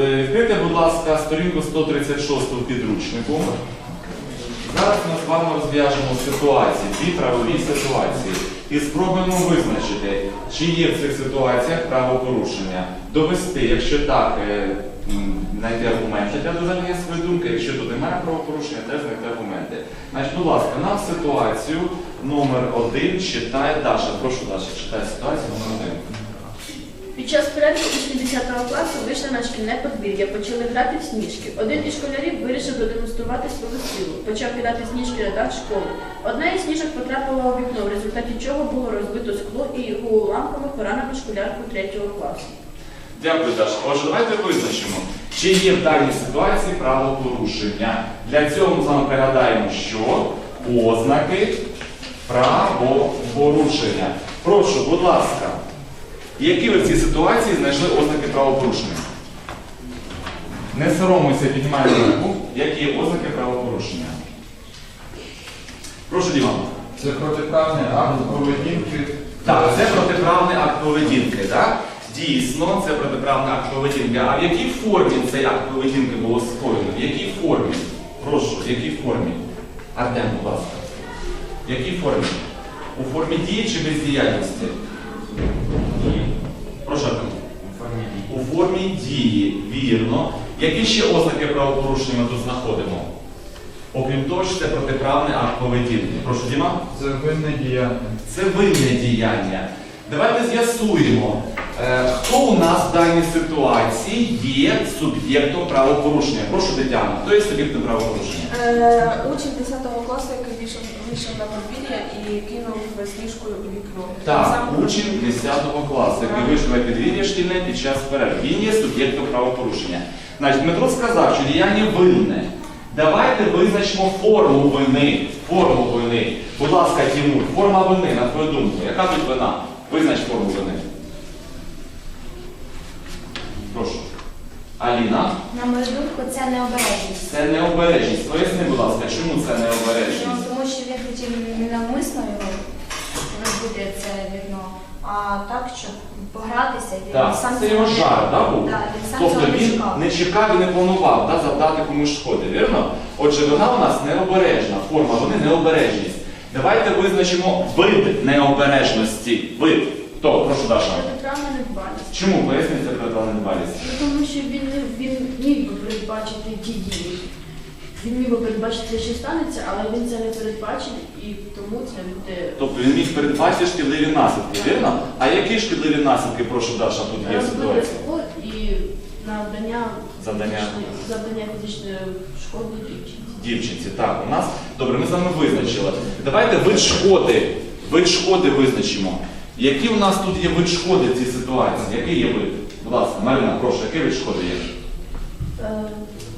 Е, будь ласка, сторінку 136 в підручнику. Зараз ми з вами розв'яжемо ситуації, дві правові ситуації. І спробуємо визначити, чи є в цих ситуаціях правопорушення. Довести, якщо так, е, знайти аргументи для доведення своєї думки, якщо тут немає правопорушення, теж знайти аргументи. Значить, будь ласка, нам ситуацію номер один читає Даша. Прошу Даша, читай ситуацію номер один. Під час перерви учні 10 класу вийшли на шкільне подвір'я, почали грати в сніжки. Один із школярів вирішив продемонструвати свою силу. Почав кидати сніжки на дах школи. Одна із сніжок потрапила у вікно, в результаті чого було розбито скло і його уламками поранено школярку 3 класу. Дякую, Даша. Отже, давайте визначимо, чи є в даній ситуації правопорушення. Для цього ми з вами пригадаємо, що ознаки правопорушення. Прошу, будь ласка, які ви в цій ситуації знайшли ознаки правопорушення? Не соромуйся, піднімай руку. Які ознаки правопорушення? Прошу, Діман. Це протиправний акт поведінки. Так, це протиправний акт поведінки, так? Дійсно, це протиправний акт поведінки. А в якій формі цей акт поведінки було скоєно? В якій формі? Прошу, в якій формі? Артем, будь ласка. В якій формі? У формі дії чи бездіяльності? Формі дії, вірно. Які ще ознаки правопорушення ми тут знаходимо? Окрім того, що це протиправний акт поведінки. Прошу, Діма. Це винне діяння. Це винне діяння. Давайте з'ясуємо, е, хто у нас в даній ситуації є суб'єктом правопорушення. Прошу Тетяна, хто є суб'єктом правопорушення? Е, Учень 10 класу, який вийшов, на подвір'я і кинув сніжку у вікно. Так, Сам- учень 10 класу, який вийшов на підвір'я шкільне під час перерв. Він є суб'єктом правопорушення. Значить, Дмитро сказав, що діяння винне. Давайте визначимо форму вини. Форму вини. Будь ласка, Тимур, форма вини, на твою думку. Яка тут вина? Визнач форму вини. Прошу. Аліна. На мою думку, це необережність. Це необережність. Поясни, будь ласка, чому це необережність? Тому що він хотів ненавмисно його розбити це вікно, а так, щоб погратися, він Так, сам це його не- жар, так, був? Так, він сам Тобто цього не він чекав. не чекав і не планував да, завдати комусь шкоди, вірно? Отже, вона у нас необережна, форма вони необережність. Давайте визначимо вид необережності. Вид. Хто? Прошу Даша. Протиправна недбалість. Чому пояснюється правила недбалість? Ну, Тому що він, не- він міг би передбачити ті дії. Він міг би передбачити, що станеться, але він це не передбачив і тому це буде Тобто він міг передбачити шкідливі наслідки, вірно? А які шкідливі наслідки, прошу Даша, тут є в розбити ситуації? скло і навдання Завдання. фізичної- завдання фізичної шкоди дівчинці. Дівчинці, так, у нас. Добре, ми з вами визначили. Давайте вид шкоди. Вид шкоди визначимо. Який у нас тут є вид шкоди в цій ситуації? Який є вид? Будь ласка, Марина, прошу, який вид шкоди є?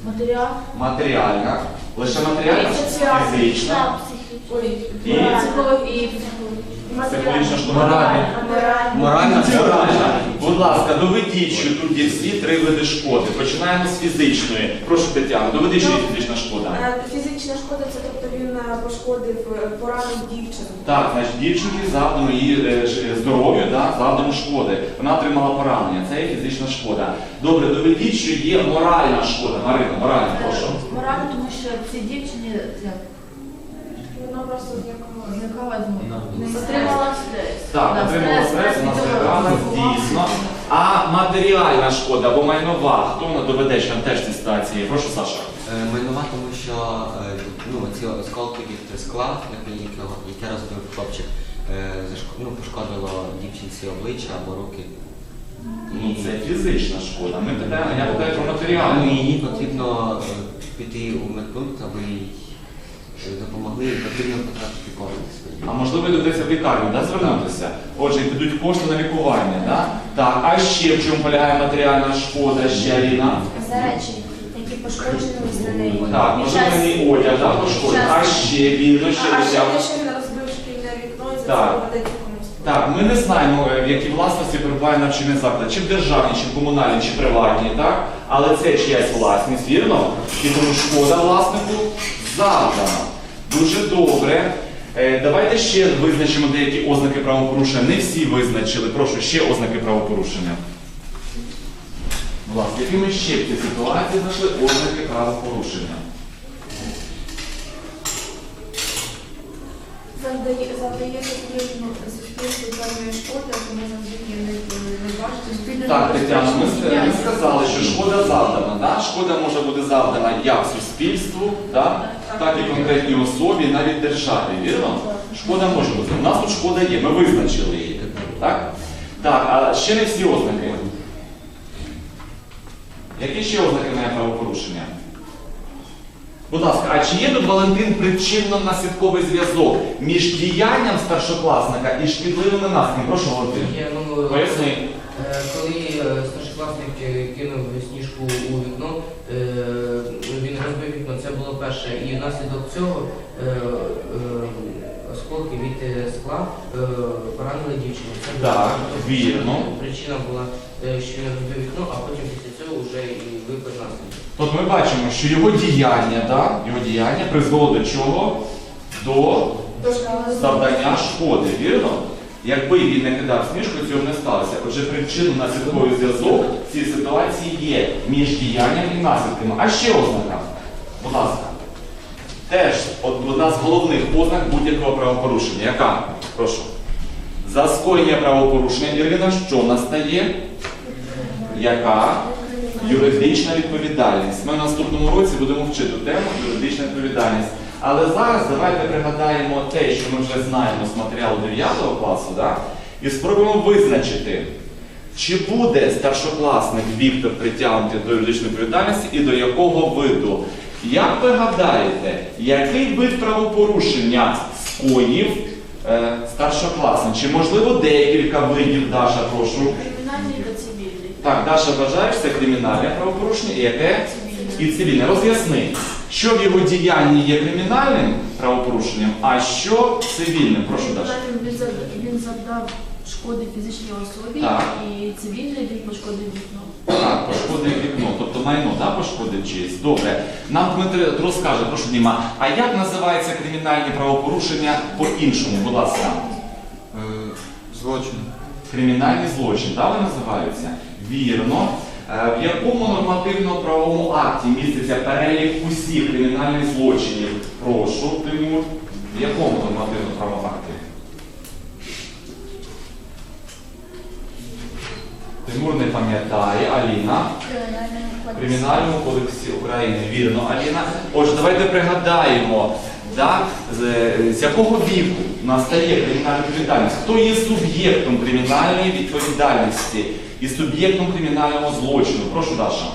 Е, матеріал. Матеріальна. Лише матеріальна? Фізична. Ой, І? Психологічна шкода. Моральна. Моральна Моральна. Будь ласка, доведіть, що тут є всі три види шкоди. Починаємо з фізичної. Прошу Тетяну, доведіть, що є фізична шкода. Е, Фізична шкода це пошкодив, е, поранив дівчину. Так, значить, дівчинці завдано її е, е, здоров'ю, да, завдано шкоди. Вона отримала поранення. Це є фізична шкода. Добре, доведіть, що є моральна шкода. Марина, моральна, прошу. Морально, тому що ці дівчині як, Вона просто злякала. зникала з Не Отримала стрес. Так, отримала стрес, вона дійсно. А матеріальна шкода або майнова, хто вона доведе, що теж ці ситуації? Прошу, Саша. Е, Майнова, тому що е, ну, ці осколки від скла, яке, розбив хлопчик, е, ну, пошкодило дівчинці обличчя або руки. Ну, це фізична шкода. Ми питаємо, я питаю про Ну, матеріальну. їй потрібно піти у медпункт, аби їй допомогли, і потрібно потрапити кошти свої. А можливо, доведеться в лікарню да, звернутися. Отже, підуть кошти на лікування. Да? Так, а ще в чому полягає матеріальна шкода, ще Аліна? За речі, які пошкоджені на неї. Так, можливо, час- мені одяг, да, пошкодить. А ще вірно, ще А ще взяв. він розбив шкільне вікно і за Так. це доведеться комусь. Так, ми не знаємо, е, в якій власності перебуває навчальний заклад, чи в державній, чи в комунальній, чи приватній, так? Але це чиясь власність, вірно? І тому шкода власнику завдана. Дуже добре. Е, Давайте ще визначимо деякі ознаки правопорушення. Не всі визначили. Прошу, ще ознаки правопорушення. Ласка, які ми ще в цій ситуації знайшли ознаки правопорушення? Завдає, завдає суспільству певної шкоди, тому завдяки не. Так, Тетяна, ми, сказали, що шкода завдана. Да? Шкода може бути завдана як суспільству, да? так і конкретній особі, навіть державі, вірно? Шкода може бути. У нас тут шкода є, ми визначили її. Так? Так, а ще не всі ознаки. Які ще ознаки має правопорушення? Будь ласка, а чи є тут Валентин причинно-наслідковий зв'язок між діянням старшокласника і шкідливими наслідками? Прошу, Валентин. Є, ну, Поясни. е, коли е, старшокласник е, кинув сніжку у вікно, е, він розбив вікно, це було перше. І внаслідок цього е, е, осколки від е, скла е, поранили дівчину. Це Так, тобто вірно. Причина була, е, що він розбив вікно, а потім після цього вже і випив наслідок. Тут ми бачимо, що його діяння, да, його діяння призвело до чого? До завдання шкоди, вірно? Якби він не кидав сніжку, цього б не сталося. Отже, причинно-наслідковий зв'язок в цій ситуації є між діянням і наслідками. А ще ознака, будь ласка. Теж одна з головних ознак будь-якого правопорушення. Яка? Прошу. За скоєння правопорушення, Ірина, що настає? Яка? Юридична відповідальність. Ми в наступному році будемо вчити тему юридична відповідальність. Але зараз давайте пригадаємо те, що ми вже знаємо з матеріалу 9 класу, да? і спробуємо визначити, чи буде старшокласник Віктор притягнутий до юридичної відповідальності і до якого виду. Як ви гадаєте, який вид правопорушення скоїв е, старшокласник? Чи можливо декілька видів, Даша, прошу? Кримінальний та цивільний. Так, Даша вважає, що це кримінальне правопорушення, і яке? І цивільне. Роз'ясни, що в його діянні є кримінальним правопорушенням, а що цивільним. Прошу, Даша. Він завдав, він завдав шкоди фізичній особі Так. і цивільний він пошкодив вікно. Так, пошкодив вікно, майно, да, пошкодив чиїсь. Добре. Нам Дмитро розкаже, прошу Діма, а як називаються кримінальні правопорушення по-іншому, будь ласка? Е, Злочин. Кримінальні злочини, так вони називаються? Вірно. Е, В якому нормативно-правовому акті міститься перелік усіх кримінальних злочинів? Прошу, Тимур. В якому нормативно-правовому акті? Тимур не пам'ятає, Аліна. Кримінальному кодексі України. Вірно, Аліна. Отже, давайте пригадаємо, да, з, з якого віку настає кримінальна відповідальність? Хто є суб'єктом кримінальної відповідальності і суб'єктом кримінального злочину? Прошу, Даша.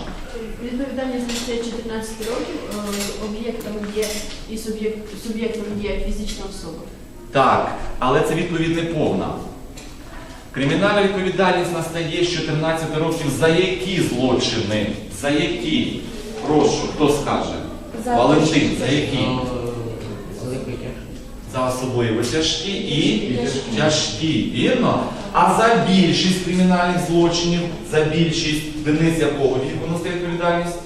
Відповідальність настає 14 років, е, об'єктом є і суб'єкт- суб'єктом є фізична особа. Так, але це відповідь не повна. Кримінальна відповідальність настає з 14 років за які злочини? За які? Прошу, хто скаже? За Валентин, за які? Ну. За особливо тяжкі і тяжкі, вірно? А за більшість кримінальних злочинів, за більшість Денис якого віку настає відповідальність?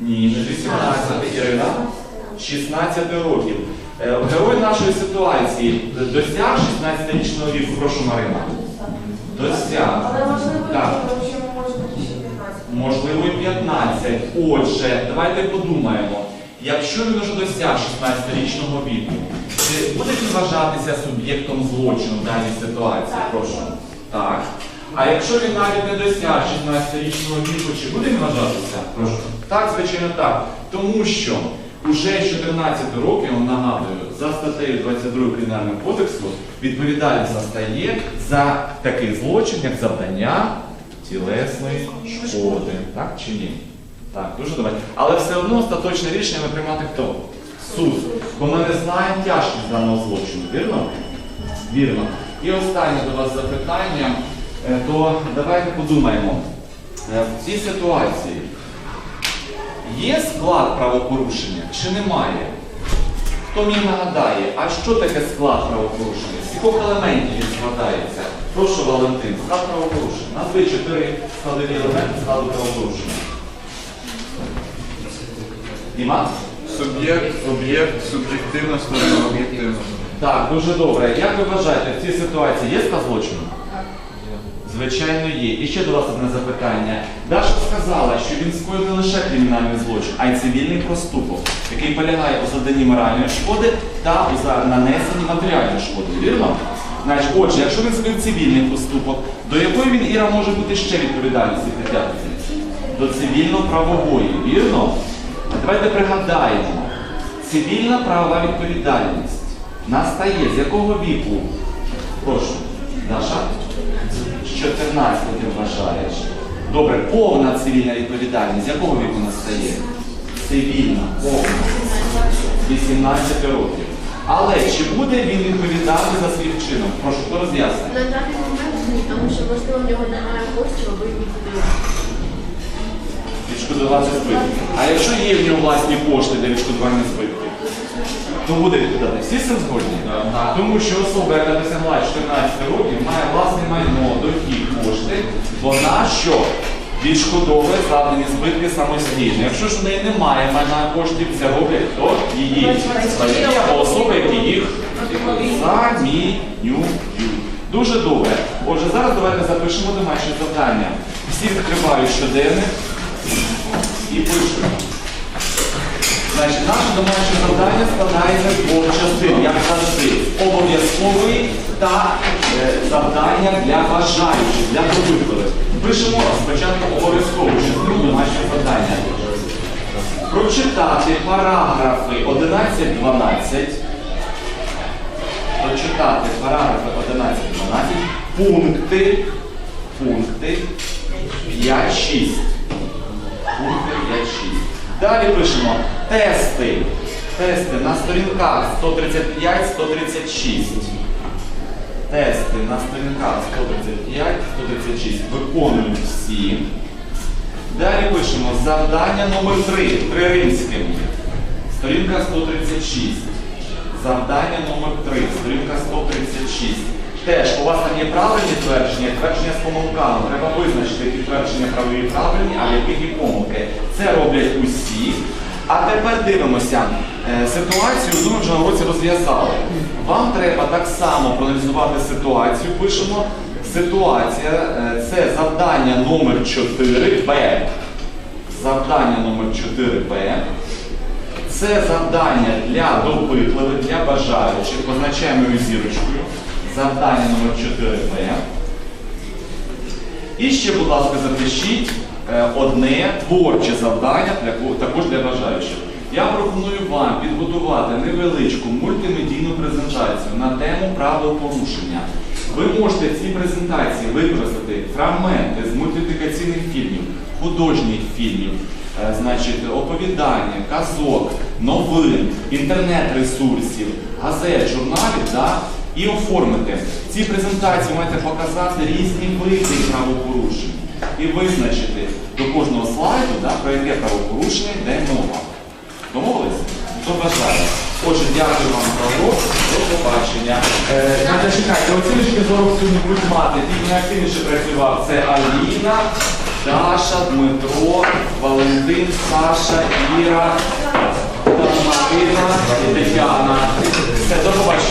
Ні, не 18, Ірина. 16 років. Е, Герой нашої ситуації досяг 16-річного віку. Прошу, Марина. Досяг. Але можливо, Так. що може бути ще 15. Можливо, і 15. Отже, давайте подумаємо. Якщо він вже досяг 16-річного віку, чи буде він вважатися суб'єктом злочину в даній ситуації? Прошу. Так. А якщо він навіть не досяг 16-річного віку, чи буде він вважатися? Прошу. Так, звичайно, так. Тому що уже з 14 років, нагадую, за статтею 22 Кримінального кодексу відповідальність настає за такий злочин, як завдання тілесної шкоди. Так чи ні? Так, дуже добре. Але все одно остаточне рішення ми приймати хто? Суд. Бо ми не знаємо тяжкість даного злочину, вірно? Вірно. І останнє до вас запитання, Е, то давайте подумаємо. Е, В цій ситуації є склад правопорушення чи немає? Хто мені нагадає, а що таке склад правопорушення? З яких елементів він складається? Прошу, Валентин, склад правопорушення. Назви чотири складові елементи складу правопорушення. Діма? Суб'єкт, об'єкт, суб'єктивна сторона, об'єктивна. Так, дуже добре. Як ви вважаєте, в цій ситуації є склад злочину? Звичайно, є. І ще до вас одне запитання. Даша сказала, що він скоїв не лише кримінальний злочин, а й цивільний проступок, який полягає у завданні моральної шкоди та у нанесенні матеріальної шкоди. Вірно? Значить, отже, якщо він скоїв цивільний проступок, до якої він Іра може бути ще відповідальності притягнути? До цивільно-правової, вірно? А давайте пригадаємо. Цивільна правова відповідальність настає з якого віку? Прошу, Даша? З 14 ти вважаєш. Добре, повна цивільна відповідальність. З якого віку настає? Цивільна, повна. 18 років. Але чи буде він відповідати за свій вчинок? Прошу, хто роз'яснить? На даний момент ні, тому що можливо в нього немає коштів, аби відбити. Відшкодувати збитки. А якщо є в нього власні кошти для відшкодування збитків, то буде відповідати. Всі з цим згодні? Тому що особа, яка досягла 14 років, має власне майно, дохід, кошти, вона що? Відшкодовує завдані збитки самостійно. Якщо ж в неї немає майна коштів, це роблять то її батьки або особи, які їх замінюють. Дуже добре. Отже, зараз давайте запишемо домашнє завдання. Всі відкривають щоденник і пишемо. Значить, наше домашнє завдання складається з двох частин, як завжди, обов'язкової та е, завдання для бажаючих, для довиборів. Пишемо спочатку обов'язкову частину домашнього завдання. Прочитати параграфи 11-12. Прочитати параграфи 11-12, пункти, пункти 5-6. Пункти 5-6. Далі пишемо тести. Тести на сторінках 135-136. Тести на сторінках 135-136. Виконують всі. Далі пишемо завдання номер 3 Три римським. Сторінка 136. Завдання номер 3 сторінка 136. Теж у вас там є правильні твердження, твердження з помилками. Треба визначити, які твердження правові правильні, а є помилки. Це роблять усі. А тепер дивимося. Е, Ситуацію вже на уроці розв'язали. Вам треба так само проаналізувати ситуацію. Пишемо ситуація. е, Це завдання номер 4Б. Завдання номер 4Б. Це завдання для допитливих, для бажаючих. Позначаємо його зірочкою. Завдання номер 4Б. І ще, будь ласка, запишіть одне творче завдання також для бажаючих. Я пропоную вам підготувати невеличку мультимедійну презентацію на тему правопорушення. Ви можете в цій презентації використати фрагменти з мультиплікаційних фільмів, художніх фільмів, е, значить, оповідання, казок, новин, інтернет-ресурсів, газет, журналів, да, і оформити. В цій презентації маєте показати різні види правопорушень і визначити до кожного слайду, да, про яке правопорушення йде мова. Домовились? Хто бажає? Отже, дякую вам за урок. До побачення. Е, чекайте, оціночки зору сьогодні будуть мати. Ті найактивніше працював. Це Аліна, Даша, Дмитро, Валентин, Саша, Іра, Марина і Тетяна. Все, до побачення.